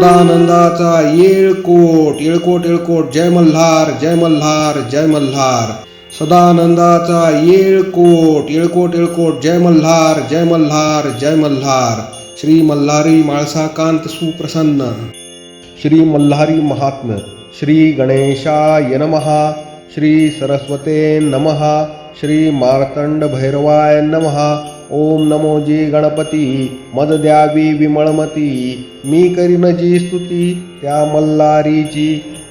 सदानंदाचा येळकोट येळकोट येळकोट. जय मल्हार जय मल्हार जय मल्हार. सदानंदाचा येळकोट येळकोट येळकोट. जय मल्हार जय मल्हार जय मल्हार. श्री मल्हारी माळसाकांत सुप्रसन्न. श्री मल्हारी महात्म्य. श्री गणेशाय नमहा श्री सरस्वते नमः. श्री मार्तंड भैरवाय नमः. ओम नमो जी गणपती, मद द्यावी विमळमती मी करीन जी स्तुती, त्या मल्हारीची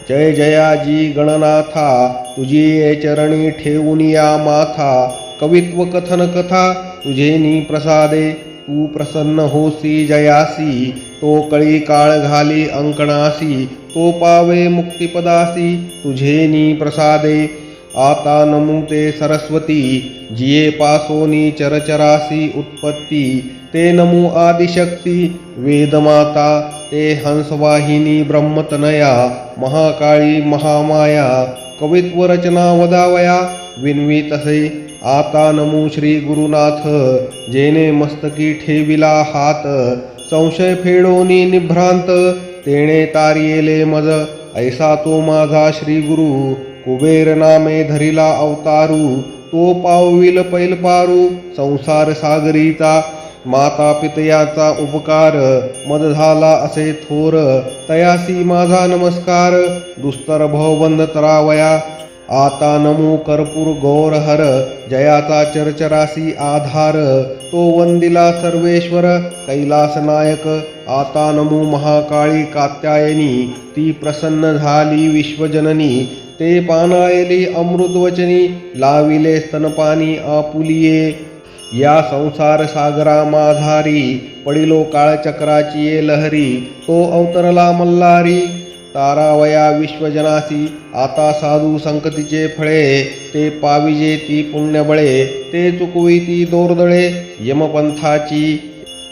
जय जयाजी गणनाथा, तुझी ये चरणी ठेवून या माथा, कवित्व कथन कथा तुझे नी प्रसादे, तू प्रसन्न होसी जयासी तो कळी काळ घाली अंकणासी तो पावे मुक्तिपदासी, तुझे नी प्रसादे आता नमू ते सरस्वती जिये पासोनी चरचरासी उत्पत्ती ते नमू आदिशक्ती वेदमाता ते हंसवाहिनी ब्रह्मतनया महाकाळी महामाया कवित्व रचना वदावया विनवी तसे आता नमू श्री गुरुनाथ जेने मस्तकी ठेविला हात संशय फेडोनी निभ्रांत तेणे तारियेले मज ऐसा तो माझा श्री गुरु कुबेर नामे धरिला अवतारू तो पावविल पैलपारू संसार सागरीचा माता पितयाचा उपकार मद झाला असे थोर तयासी माझा नमस्कार दुस्तर भवबंध तरावया आता नमू कर्पूर गौर हर जयाचा चरचरासी आधार तो वंदिला सर्वेश्वर कैलास नायक आता नमू महाकाळी कात्यायनी ती प्रसन्न झाली विश्वजननी ते पानायली अमृतवचनी लाविले स्तनपानी आपुलिये. या संसार सागरा माधारी पडिलो काळचक्राची ये लहरी तो अवतरला मल्हारी तारावया विश्वजनासी आता साधू संकतीचे फळे ते पाविजे ती पुण्यबळे ते चुकवी ती दोरदळे यमपंथाची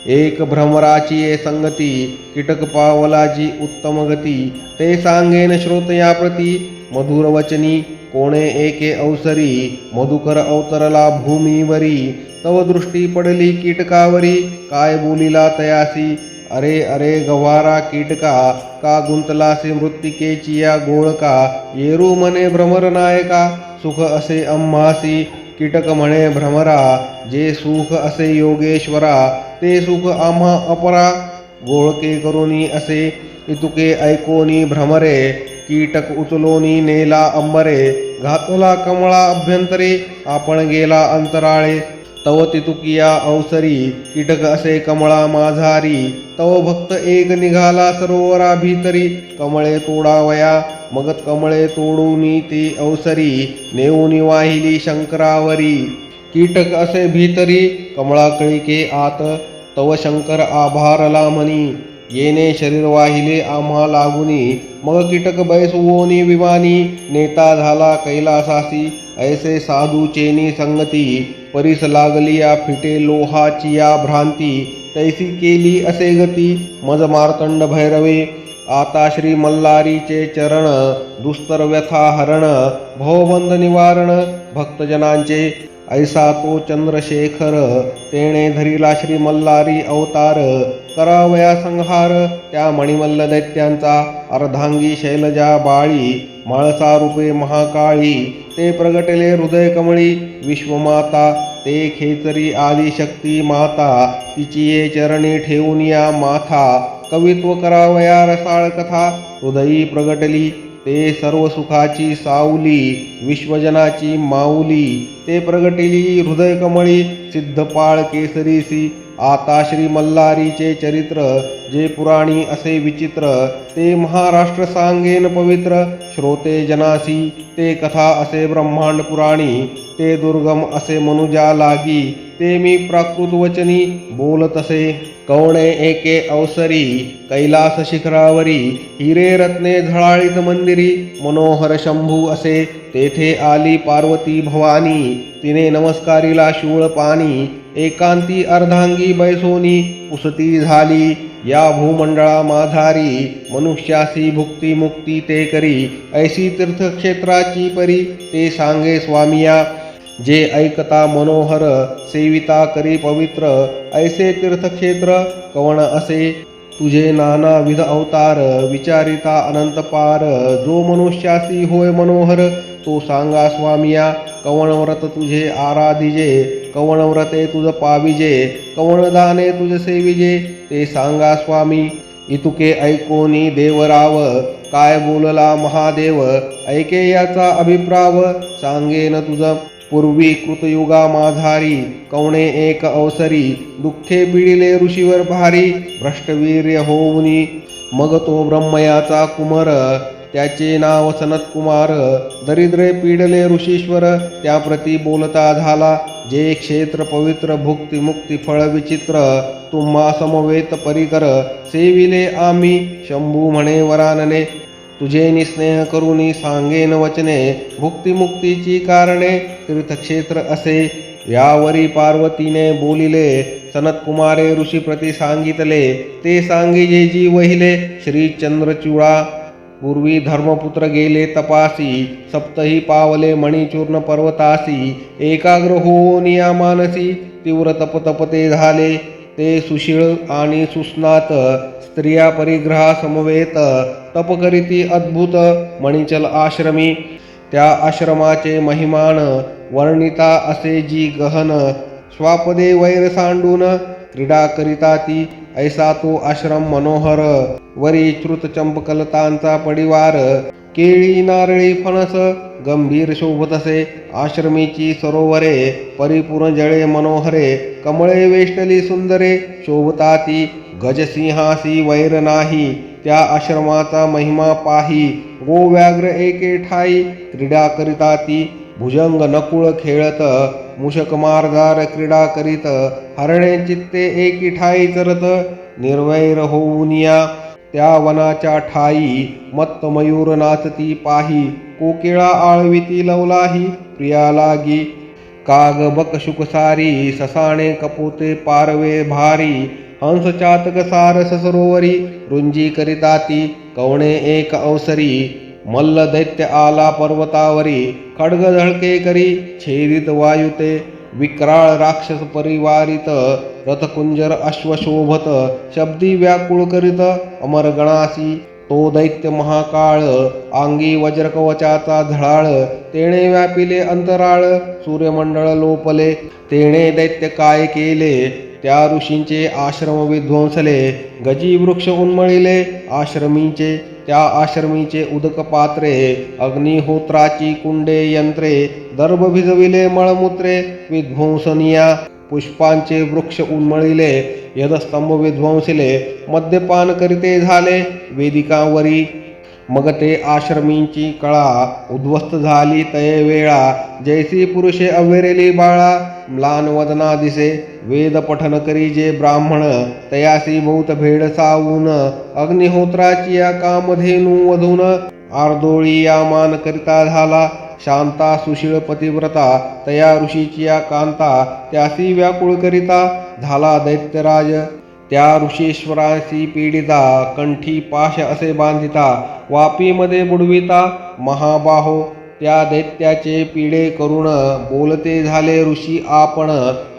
एक भ्रमराची ये संगती, कीटक पावलाची उत्तम गती, ते सांगेन श्रोतया प्रती, मधुर वचनी, कोणे एके अवसरी, मधुकर अवतरला भूमीवरी, तव दृष्टी पडली कीटकावरी, काय बोलिला तयासी? अरे अरे, गवारा कीटका, का गुंतलासे मृत्तिकेची या गोळका, येरू म्हणे भ्रमर नायका, सुख असे अम्मासी, कीटक म्हणे भ्रमरा, जे सुख असे योगेश्वरा ते सुख आम्हा अपरा गोळके करुनी असे. इतुके ऐकोनी भ्रमरे कीटक उचलोनी नेला अंबरे. घातला कमळा अभ्यंतरे आपण गेला अंतराळे. तव तितुकिया अवसरी कीटक असे कमळा माझारी. तव भक्त एक निघाला सरोवरा भीतरी. कमळे तोडावया मग कमळे तोडूनी ती अवसरी. नेऊनी वाहिली शंकरावरी. कीटक असे भीतरी कमळाकळिके आत तव शंकर आभारला म्हणी. येणे शरीर वाहिले आम्हा लागुनी मग कीटक बैसवोनी विमानी नेता झाला कैलासासी. ऐसे साधू चेनी संगती परीस लागली या फिटे लोहाची या भ्रांती. तैसी केली असे गती मज मार्तंड भैरवे. आता श्री मल्हारीचे चरण दुस्तर व्यथा हरण भवबंध निवारण भक्तजनांचे ऐसा तो चंद्रशेखर तेणे धरिला श्री मल्हारी अवतार करावया संहार त्या मणिमल्ल दैत्यांचा अर्धांगी शैलजा बाळी माळसा रूपे महाकाळी ते प्रगटले हृदय कमळी विश्वमाता ते खेचरी आदिशक्ती माता तिचिये चरणी ठेवून या माथा कवित्व करावया रसाळ कथा हृदयी प्रगटली. ते सर्व सुखाची सावली विश्वजनाची माऊली ते प्रगटिली हृदय कमळी सिद्धपाळ केसरीसी आता श्री मल्हारीचे चरित्र जे पुराणी असे विचित्र ते महाराष्ट्र सांगेन पवित्र श्रोते जनासी ते कथा असे ब्रह्मांड पुराणी ते दुर्गम असे मनुजा लागी ते मी प्राकृत वचनी बोलत असे कवणे एके अवसरी कैलास शिखरावरी हिरे रत्ने झळाळीत मंदिरी मनोहर शंभू असे तेथे आली पार्वती भवानी तिने नमस्कारीला शूळ पाणी एकांती अर्धांगी बैसोनी उसती झाली. या भूमंडळा माधारी मनुष्यासी भुक्ती मुक्ती ते करी. ऐशी तीर्थक्षेत्राची परी ते सांगे स्वामिया. जे ऐकता मनोहर सेविता करी पवित्र. ऐसे तीर्थक्षेत्र कवण असे? तुझे नानाविध अवतार विचारिता अनंत पार जो मनुष्यासी होय मनोहर तो सांगा स्वामिया कवणव्रत तुझे आराधिजे कवणव्रते तुझ पाविजे कवणदाने तुझ सेविजे ते सांगा स्वामी इतुके ऐकोनी देवराव काय बोलला महादेव ऐके याचा अभिप्राव सांगेन तुझं पूर्वी कृतयुगा माझारी कवणे एक अवसरी दुःखे पिडिले ऋषीवर भारी भ्रष्टवीर्य होऊनी मग तो ब्रह्मयाचा कुमार त्याचे नाव सनत कुमार दरिद्रे पीडले ऋषीश्वर त्याप्रती बोलता झाला जे क्षेत्र पवित्र भुक्ती मुक्ती फळ विचित्र तुम्हा समवेत परिकर सेविले आम्ही शंभू म्हणे वरानने तुझे निस्नेह करूनी सांगेन वचने भुक्तिमुक्तीची कारणे तीर्थक्षेत्र असे. यावरी पार्वतीने बोलिले सनतकुमारे ऋषीप्रती सांगितले ते सांगिजे जी वहिले श्रीचंद्रचूडा पूर्वी धर्मपुत्र गेले तपासी सप्तही पावले मणिचूर्ण पर्वतासी. एकाग्र होऊन या मानसी तीव्र तपतपते झाले. ते सुशीळ आणि सुस्नात स्त्रिया परिग्रहा समवेत तप करीती अद्भुत मणिचल आश्रमी. त्या आश्रमाचे महिमान वर्णिता असे जी गहन स्वापदे वैर सांडून क्रीडा करिता ती ऐसा तो आश्रम मनोहर. वरी श्रुत चंपकलतांचा पडिवार केळी नारळी फणस गंभीर शोभतसे आश्रमीची सरोवरे परिपूर्ण जळे मनोहरे कमळे वेष्टली सुंदरे शोभता ती गजसिंहासी वैर नाही त्या आश्रमाचा महिमा पाही गोव्याग्र एके ठाई क्रीडा करिता ती भुजंग नकुळ खेळत मुषक मारदार क्रीडा करीत हरणे चित्ते एकी ठाई चरत निर्वैर होऊन या त्या वनाच्या ठाई मत्त मयूर नाचती पाही कोकिळा आळविती लवलाही प्रिया लागी काग बक शुकसारी ससाणे कपोते पारवे भारी हंसचातक सारस सरोवरी रुंजी करिताती कवणे एक अवसरी मल्ल दैत्य आला पर्वतावरी खडग झळके करी छेदित वायुते विक्राळ राक्षस परिवारित रथकुंजर अश्वशोभत शब्दी व्याकुळ करीत अमरगणासी तो दैत्य महाकाळ अंगी वज्रकवचाचा झळाळ तेणे व्यापिले अंतराळ सूर्यमंडळ लोपले तेणे दैत्य काय केले त्या ऋषींचे आश्रम विध्वंसले गजी वृक्ष उन्मळिले आश्रमींचे त्या आश्रमीचे उदक पात्रे अग्निहोत्राची कुंडे यंत्रे दर्भ भिजविले मळमूत्रे विध्वंसनिया पुष्पांचे वृक्ष उन्मळिले यदस्तंभ विध्वंसिले मद्यपान करीते झाले वेदिकावरी मग ते आश्रमींची कळा उद्ध्वस्त झाली तये वेळा जैसी पुरुषे अवेरेली बाळा म्लान वदना दिसे वेद पठन करी जे ब्राह्मण तयासी बहुत भेड सावून अग्निहोत्राची या कामधेनू वधून आर्दोळी या मान करिता झाला शांता सुशीळ पतिव्रता तया ऋषीची या कांता त्यासी व्याकुळ करिता झाला दैत्यराज त्या ऋषीश्वराशी पीडिता कंठी पाश असे बांधिता वापीमध्ये बुडविता महाबाहो त्या दैत्याचे पीडे करून बोलते झाले ऋषी आपण.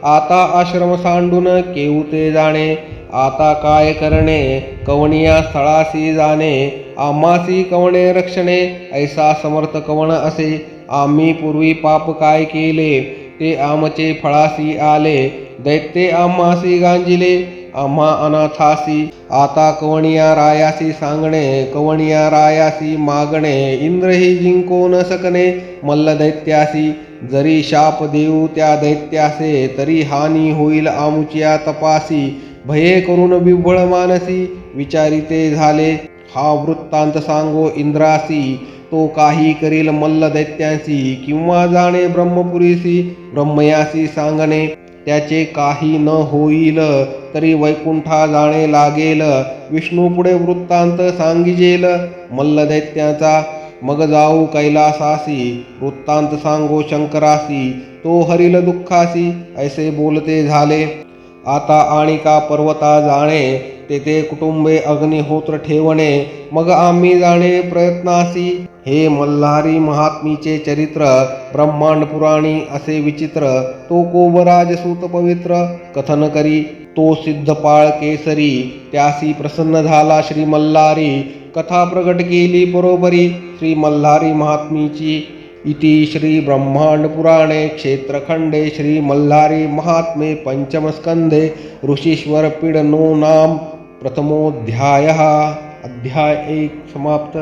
आता आश्रम सांडून केवते जाणे. आता काय करणे? कवणिया स्थळासी जाणे. आम्हासी कवणे रक्षणे? ऐसा समर्थ कवण असे. आम्ही पूर्वी पाप काय केले? ते आमचे फळासी आले. दैत्ये आम्हासी गांजिले. आम्हा अनाथासी आता कवणिया रायासी सांगणे कवणिया रायासी मागणे इंद्रही जिंको न सकणे मल्ल दैत्यासी जरी शाप देऊ त्या दैत्यासे तरी हानी होईल आमुच्या तपासी भये करून बिव्वळ मानसी विचारिते झाले हा वृत्तांत सांगो इंद्रासी तो काही करील मल्ल दैत्यांसी किंवा जाणे ब्रह्मपुरीसी ब्रह्मयासी सांगणे त्याचे काही न होईल तरी वैकुंठा जाणे लागेल. विष्णू पुढे वृत्तांत सांगिजेल. मल्ल दैत्याचा मग जाऊ कैलासासी. वृत्तांत सांगो शंकरासी. तो हरिल दुःखासी. ऐसे बोलते झाले. आता आणिका पर्वता जाणे. तेथे कुटुंबे अग्निहोत्र ठेवणे मग आम्ही जाणे प्रयत्नासी. हे मल्हारी महात्मीचे चरित्र ब्रह्मांड पुराणी असे विचित्र तो कोबराज सूत पवित्र कथन करी तो सिद्धपाळ केसरी त्यासी प्रसन्न झाला श्री मल्हारी कथा प्रगट केली बरोबरी श्री मल्हारी महात्मीची. इति श्री ब्रह्मांड पुराणे क्षेत्रखंडे श्री मल्हारी महात्मे पंचमस्कंधे ऋषीश्वर पीडनो नाम प्रथमोऽध्यायः अध्याय एक समाप्त।